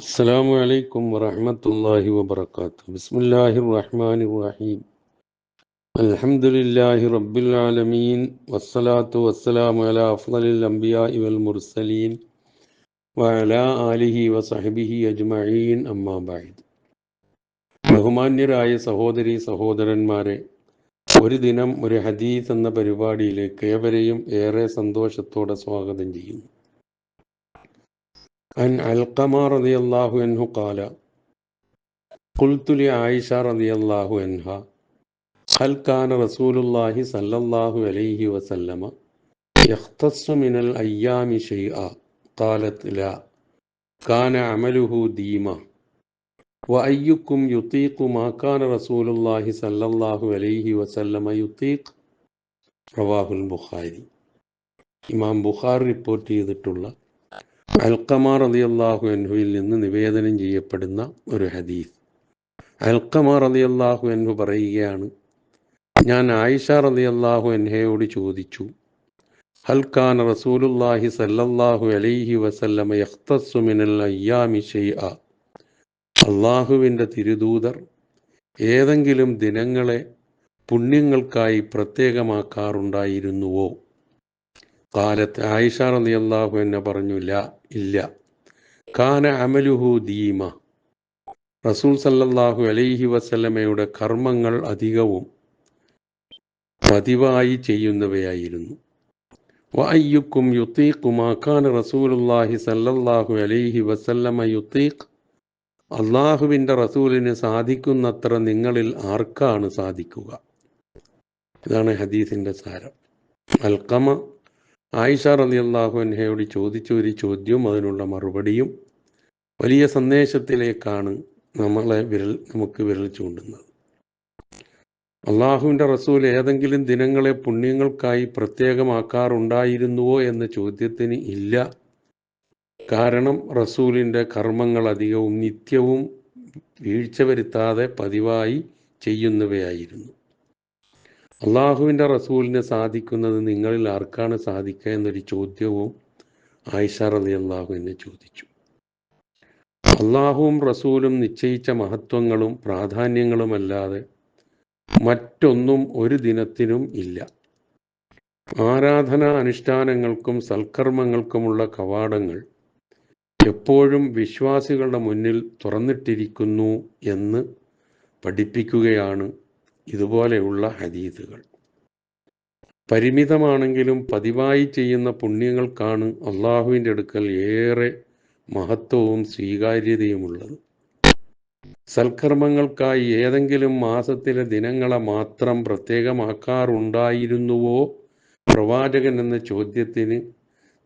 അസ്സാം വലൈക്കും വറഹമത്തല്ലാഹി വബർക്കാത്തു ബിസ്മില്ലാഹി റഹ്മാൻ റഹീം. അൽഹംദുലില്ലാഹി റബ്ബിൽ ആലമീൻ. വസ്സലാത്തു വസ്സലാം അല അഫ്ദലിൽ അംബിയാ ഇവൽ മുർസലീൻ. വഅല ആലിഹി വസഹബിഹി അജ്മഈൻ. അമ്മാ ബഅദ്. ബഹുമാന്യരായ സഹോദരി സഹോദരന്മാരെ ഒരു ദിനം ഒരു ഹദീസ് എന്ന പരിപാടിയിലേക്ക് ഏവരെയും ഏറെ സന്തോഷത്തോടെ സ്വാഗതം ചെയ്യുന്നു. عن علقمة رضي الله عنه قال قلت لعائشة رضي الله عنها هل كان رسول الله صلى الله عليه وسلم يختص من الأيام شيئا قالت لا كان عمله ديما وأيكم يطيق ما كان رسول الله صلى الله عليه وسلم يطيق رواه البخاري ഇമാം ബുഖാർ റിപ്പോർട്ട് ചെയ്തിട്ടുള്ള അൽക്കമ റളിയല്ലാഹു അൻഹുവിൽ നിന്ന് നിവേദനം ചെയ്യപ്പെടുന്ന ഒരു ഹദീസ്. അൽക്കമ റളിയല്ലാഹു അൻഹു പറയുകയാണ് ഞാൻ ആയിഷ റളിയല്ലാഹു അൻഹയോട് ചോദിച്ചു ഹൽഖാൻ റസൂലുല്ലാഹി സല്ലല്ലാഹു അലൈഹി വസല്ലമ യഖ്തസുമിനൽ അയ്യാമി ഷൈഅ അള്ളാഹുവിന്റെ തിരുദൂതർ ഏതെങ്കിലും ദിനങ്ങളെ പുണ്യങ്ങൾക്കായി പ്രത്യേകമാക്കാറുണ്ടായിരുന്നുവോ? കാലത്ത് ആയിഷ റളിയല്ലാഹു എന്നെ പറഞ്ഞു ല ഇല്ല. കാന അമലുഹു ദീമ. റസൂൽ സല്ലല്ലാഹു അലൈഹി വസല്ലമയുടെ കർമ്മങ്ങൾ അധികവും പതിവായി ചെയ്യുന്നവയായിരുന്നു. വഅയ്യുക്കും യുത്തീഖു മാ കാന റസൂലുള്ളാഹി സല്ലല്ലാഹു അലൈഹി വസല്ലമ യുത്തീഖ്. അള്ളാഹുവിന്റെ റസൂലിന് സാധിക്കുന്നത്ര നിങ്ങളിൽ ആർക്കാണ് സാധിക്കുക? ഇതാണ് ഹദീസിന്റെ സാരം. അൽക്കമ ആയിഷ റളിയല്ലാഹു അൻഹയോട് ചോദിച്ച ഒരു ചോദ്യവും അതിനുള്ള മറുപടിയും വലിയ സന്ദേശത്തിലേക്കാണ് നമ്മളെ വിരൽ നമുക്ക് വിരൽ ചൂണ്ടുന്നത്. അള്ളാഹുവിന്റെ റസൂൽ ഏതെങ്കിലും ദിനങ്ങളെ പുണ്യങ്ങൾക്കായി പ്രത്യേകമാക്കാറുണ്ടായിരുന്നുവോ എന്ന ചോദ്യത്തിന് ഇല്ല. കാരണം റസൂലിന്റെ കർമ്മങ്ങൾ അധികവും നിത്യവും വീഴ്ച വരുത്താതെ പതിവായി ചെയ്യുന്നവയായിരുന്നു. അള്ളാഹുവിന്റെ റസൂലിനെ സാധിക്കുന്നത് നിങ്ങളിൽ ആർക്കാണ് സാധിക്കുക എന്നൊരു ചോദ്യവും ആയിഷ റലി അള്ളാഹു എന്നെ ചോദിച്ചു. അള്ളാഹുവും റസൂലും നിശ്ചയിച്ച മഹത്വങ്ങളും പ്രാധാന്യങ്ങളുമല്ലാതെ മറ്റൊന്നും ഒരു ദിനത്തിനും ഇല്ല. ആരാധനാ അനുഷ്ഠാനങ്ങൾക്കും സൽക്കർമ്മങ്ങൾക്കുമുള്ള കവാടങ്ങൾ എപ്പോഴും വിശ്വാസികളുടെ മുന്നിൽ തുറന്നിട്ടിരിക്കുന്നു എന്ന് പഠിപ്പിക്കുകയാണ് ഇതുപോലെയുള്ള ഹദീസുകൾ. പരിമിതമാണെങ്കിലും പതിവായി ചെയ്യുന്ന പുണ്യങ്ങൾക്കാണ് അള്ളാഹുവിന്റെ അടുക്കൽ ഏറെ മഹത്വവും സ്വീകാര്യതയുമുള്ളത്. സൽക്കർമ്മങ്ങൾക്കായി ഏതെങ്കിലും മാസത്തിലെ ദിനങ്ങളെ മാത്രം പ്രത്യേകമാക്കാറുണ്ടായിരുന്നുവോ? പ്രവാചകൻ എന്ന ചോദ്യത്തിന്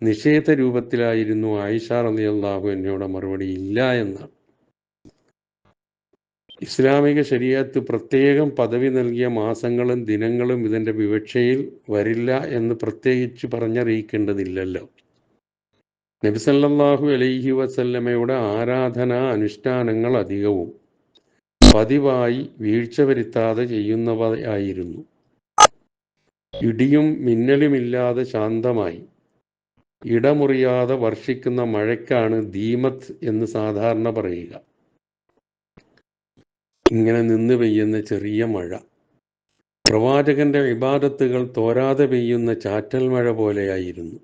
നിഷേധ രൂപത്തിലായിരുന്നു ആയിഷ റലി അള്ളാഹു എന്നോട് മറുപടി ഇല്ല എന്നാണ്. ഇസ്ലാമിക ശരീരത്ത് പ്രത്യേകം പദവി നൽകിയ മാസങ്ങളും ദിനങ്ങളും ഇതിന്റെ വിവക്ഷയിൽ വരില്ല എന്ന് പ്രത്യേകിച്ച് പറഞ്ഞറിയിക്കേണ്ടതില്ലല്ലോ. നബിസല്ലാഹു അലൈഹി വസല്ലമയുടെ ആരാധനാ അനുഷ്ഠാനങ്ങൾ അധികവും പതിവായി വീഴ്ച വരുത്താതെ ചെയ്യുന്നവയായിരുന്നു. ഇടിയും മിന്നലുമില്ലാതെ ശാന്തമായി ഇടമുറിയാതെ വർഷിക്കുന്ന മഴയ്ക്കാണ് ദീമത്ത് എന്ന് സാധാരണ പറയുക. ഇങ്ങനെ നിന്ന് പെയ്യുന്ന ചെറിയ മഴ. പ്രവാചകന്റെ വിവാദത്തുകൾ തോരാതെ പെയ്യുന്ന ചാറ്റൽ മഴ പോലെയായിരുന്നു.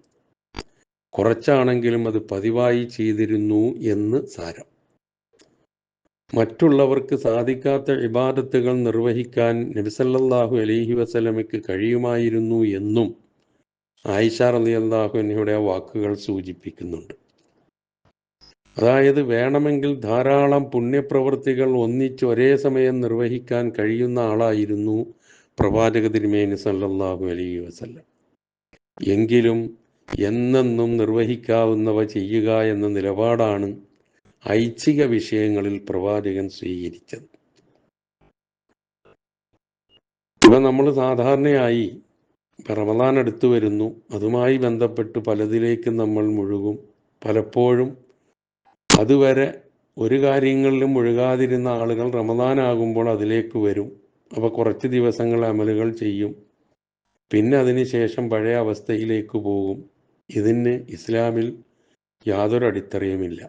കുറച്ചാണെങ്കിലും അത് പതിവായി ചെയ്തിരുന്നു എന്ന് സാരം. മറ്റുള്ളവർക്ക് സാധിക്കാത്ത ഇബാദത്തുകൾ നിർവഹിക്കാൻ നബിസല്ലാഹു അലഹി വസലമയ്ക്ക് കഴിയുമായിരുന്നു എന്നും ആയിഷ അലി അള്ളാഹുവിനയുടെ വാക്കുകൾ സൂചിപ്പിക്കുന്നുണ്ട്. അതായത് വേണമെങ്കിൽ ധാരാളം പുണ്യപ്രവൃത്തികൾ ഒന്നിച്ച് ഒരേ സമയം നിർവഹിക്കാൻ കഴിയുന്ന ആളായിരുന്നു പ്രവാചക തിരുമേനി സല്ലല്ലാഹു അലൈഹി വസല്ലം. എങ്കിലും എന്നെന്നും നിർവഹിക്കാവുന്നവ ചെയ്യുക എന്ന നിലപാടാണ് ഐച്ഛിക വിഷയങ്ങളിൽ പ്രവാചകൻ സ്വീകരിച്ചത്. ഇവ നമ്മൾ സാധാരണയായി റമദാൻ അടുത്തു വരുന്നു. അതുമായി ബന്ധപ്പെട്ട് പലതിലേക്കും നമ്മൾ മുഴുകും. പലപ്പോഴും അതുവരെ ഒരു കാര്യങ്ങളിലും മുഴുകാതിരുന്ന ആളുകൾ റമദാനാകുമ്പോൾ അതിലേക്ക് വരും. അപ്പോൾ കുറച്ച് ദിവസങ്ങൾ അമലുകൾ ചെയ്യും. പിന്നെ അതിന് ശേഷം പഴയ അവസ്ഥയിലേക്ക് പോകും. ഇതിന് ഇസ്ലാമിൽ യാതൊരു അടിത്തറയുമില്ല.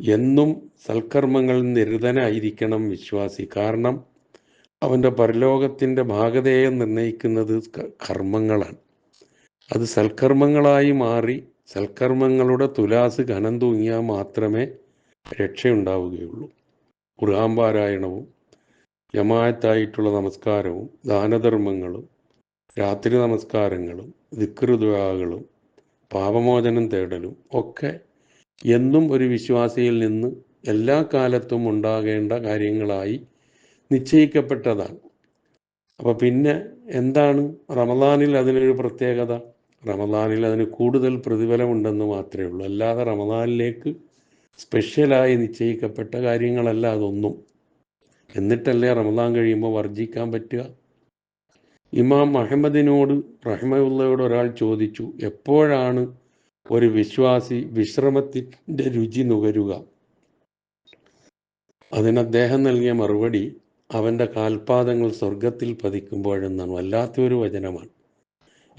എന്നും സൽക്കർമ്മങ്ങൾ നിരതനായിരിക്കണം വിശ്വാസി. കാരണം അവന്റെ പരലോകത്തിന്റെ ഭാഗതയെ നിർണയിക്കുന്നത് കർമ്മങ്ങളാണ്. അത് സൽക്കർമ്മങ്ങളായി മാറി സൽക്കർമ്മങ്ങളുടെ തുലാസ് ഘനം തൂങ്ങിയാൽ മാത്രമേ രക്ഷയുണ്ടാവുകയുള്ളൂ. ഖുർആൻ പാരായണവും ജമാഅത്തായിട്ടുള്ള നമസ്കാരവും ദാനധർമ്മങ്ങളും രാത്രി നമസ്കാരങ്ങളും ദിക്റുദുആകളും പാപമോചനം തേടലും ഒക്കെ എന്നും ഒരു വിശ്വാസിയിൽ നിന്ന് എല്ലാ കാലത്തും ഉണ്ടാകേണ്ട കാര്യങ്ങളായി നിശ്ചയിക്കപ്പെട്ടതാണ്. അപ്പോൾ പിന്നെ എന്താണ്? റമദാനിൽ അതിനൊരു പ്രത്യേകത? റമദാനിൽ അതിന് കൂടുതൽ പ്രതിഫലമുണ്ടെന്ന് മാത്രമേ ഉള്ളൂ. അല്ലാതെ റമദാനിലേക്ക് സ്പെഷ്യലായി നിശ്ചയിക്കപ്പെട്ട കാര്യങ്ങളല്ല അതൊന്നും. എന്നിട്ടല്ലേ റമദാൻ കഴിയുമ്പോൾ വർജിക്കാൻ പറ്റുക? ഇമാം അഹമ്മദിനോട് റഹ്മയുള്ളയോട് ഒരാൾ ചോദിച്ചു എപ്പോഴാണ് ഒരു വിശ്വാസി വിശ്രമത്തിന്റെ രുചി നുകരുക? അതിന് അദ്ദേഹം നൽകിയ മറുപടി അവന്റെ കാൽപാദങ്ങൾ സ്വർഗത്തിൽ പതിക്കുമ്പോഴെന്നാണ്. വല്ലാത്തൊരു വചനമാണ്.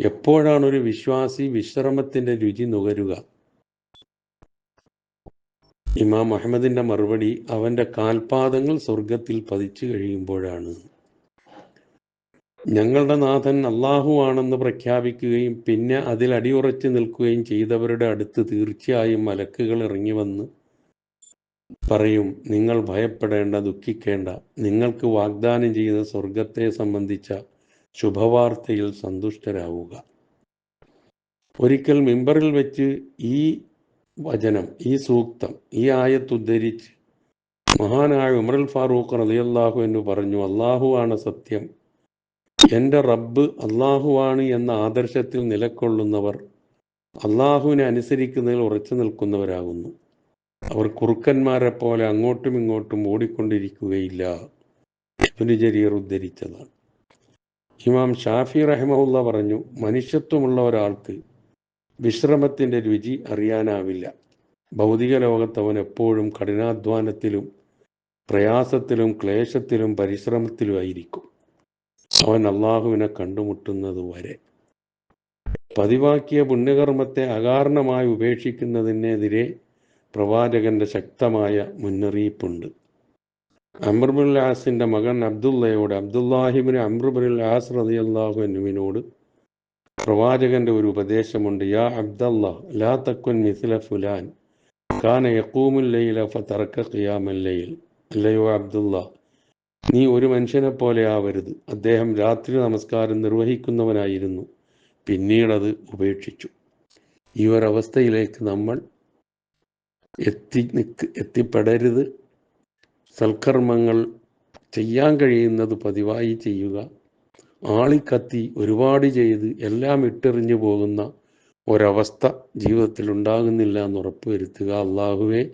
എപ്പോഴാണ് ഒരു വിശ്വാസി വിശ്രമത്തിന്റെ രുചി നുകരുക? ഇമാം അഹമ്മദിന്റെ മറുപടി അവന്റെ കാൽപാദങ്ങൾ സ്വർഗത്തിൽ പതിച്ചു കഴിയുമ്പോഴാണ്. ഞങ്ങളുടെ നാഥൻ അള്ളാഹു ആണെന്ന് പ്രഖ്യാപിക്കുകയും പിന്നെ അതിൽ അടിയുറച്ചു നിൽക്കുകയും ചെയ്തവരുടെ അടുത്ത് തീർച്ചയായും മലക്കുകൾ ഇറങ്ങി വന്ന് പറയും നിങ്ങൾ ഭയപ്പെടേണ്ട ദുഃഖിക്കേണ്ട. നിങ്ങൾക്ക് വാഗ്ദാനം ചെയ്ത സ്വർഗത്തെ സംബന്ധിച്ച ശുഭവാർത്തയിൽ സന്തുഷ്ടരാവുക. ഒരിക്കൽ മിമ്പറിൽ വെച്ച് ഈ വചനം ഈ സൂക്തം ഈ ആയത്തുദ്ധരിച്ച് മഹാനായ ഉമറുൽ ഫാറൂഖ് റളിയല്ലാഹു എന്ന് പറഞ്ഞു അള്ളാഹുവാണ് സത്യം. എന്റെ റബ്ബ് അള്ളാഹുവാണ് എന്ന ആദർശത്തിൽ നിലക്കൊള്ളുന്നവർ അള്ളാഹുവിനെ അനുസരിക്കുന്നതിൽ ഉറച്ചു നിൽക്കുന്നവരാകുന്നു. അവർ കുറുക്കന്മാരെ പോലെ അങ്ങോട്ടും ഇങ്ങോട്ടും ഓടിക്കൊണ്ടിരിക്കുകയില്ല. ഇബ്നു ജരീർ ഉദ്ധരിച്ചതാണ്. ഇമാം ഷാഫി റഹ്മുള്ള പറഞ്ഞു മനുഷ്യത്വമുള്ള ഒരാൾക്ക് വിശ്രമത്തിന്റെ രുചി അറിയാനാവില്ല. ഭൗതിക ലോകത്ത് അവൻ എപ്പോഴും കഠിനാധ്വാനത്തിലും പ്രയാസത്തിലും ക്ലേശത്തിലും പരിശ്രമത്തിലും ആയിരിക്കും. അവൻ അള്ളാഹുവിനെ കണ്ടുമുട്ടുന്നത് വരെ. പതിവാക്കിയ പുണ്യകർമ്മത്തെ അകാരണമായി ഉപേക്ഷിക്കുന്നതിനെതിരെ പ്രവാചകന്റെ ശക്തമായ മുന്നറിയിപ്പുണ്ട്. അമ്രുബുൽ ആസിന്റെ മകൻ അബ്ദുള്ളയോട് അബ്ദുല്ലാഹിബിന് അമ്രുബുൽ ആസ് റതി അള്ളാഹു എന്നുവിനോട് പ്രവാചകന്റെ ഒരു ഉപദേശമുണ്ട്. യാ അബ്ദല്ല ലാ തക്കുൻ മിസ്ല ഫുലാൻ കാന യക്കൂമുൽ ലൈല ഫതറക്ക ഖിയാമൽ ലൈൽ. അല്ലയോ അബ്ദുള്ള നീ ഒരു മനുഷ്യനെ പോലെ ആവരുത്. അദ്ദേഹം രാത്രി നമസ്കാരം നിർവഹിക്കുന്നവനായിരുന്നു. പിന്നീടത് ഉപേക്ഷിച്ചു. ഈ ഒരവസ്ഥയിലേക്ക് നമ്മൾ എത്തി നിക്ക് എത്തിപ്പെടരുത്. സൽക്കർമ്മങ്ങൾ ചെയ്യാൻ കഴിയുന്നത് പതിവായി ചെയ്യുക. ആളിക്കത്തി ഒരുപാട് ചെയ്ത് എല്ലാം ഇട്ടെറിഞ്ഞു പോകുന്ന ഒരവസ്ഥ ജീവിതത്തിൽ ഉണ്ടാകുന്നില്ല എന്ന് ഉറപ്പുവരുത്തുക. അള്ളാഹുവെ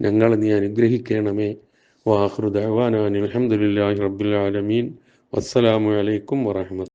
ഞങ്ങൾ നീ അനുഗ്രഹിക്കണമേ. വാഹൃദാൻ അലഹമുല്ലാ റബുലാലമീൻ ആലമീൻ. വസ്സലാമു അലൈക്കും വറഹമത്ത്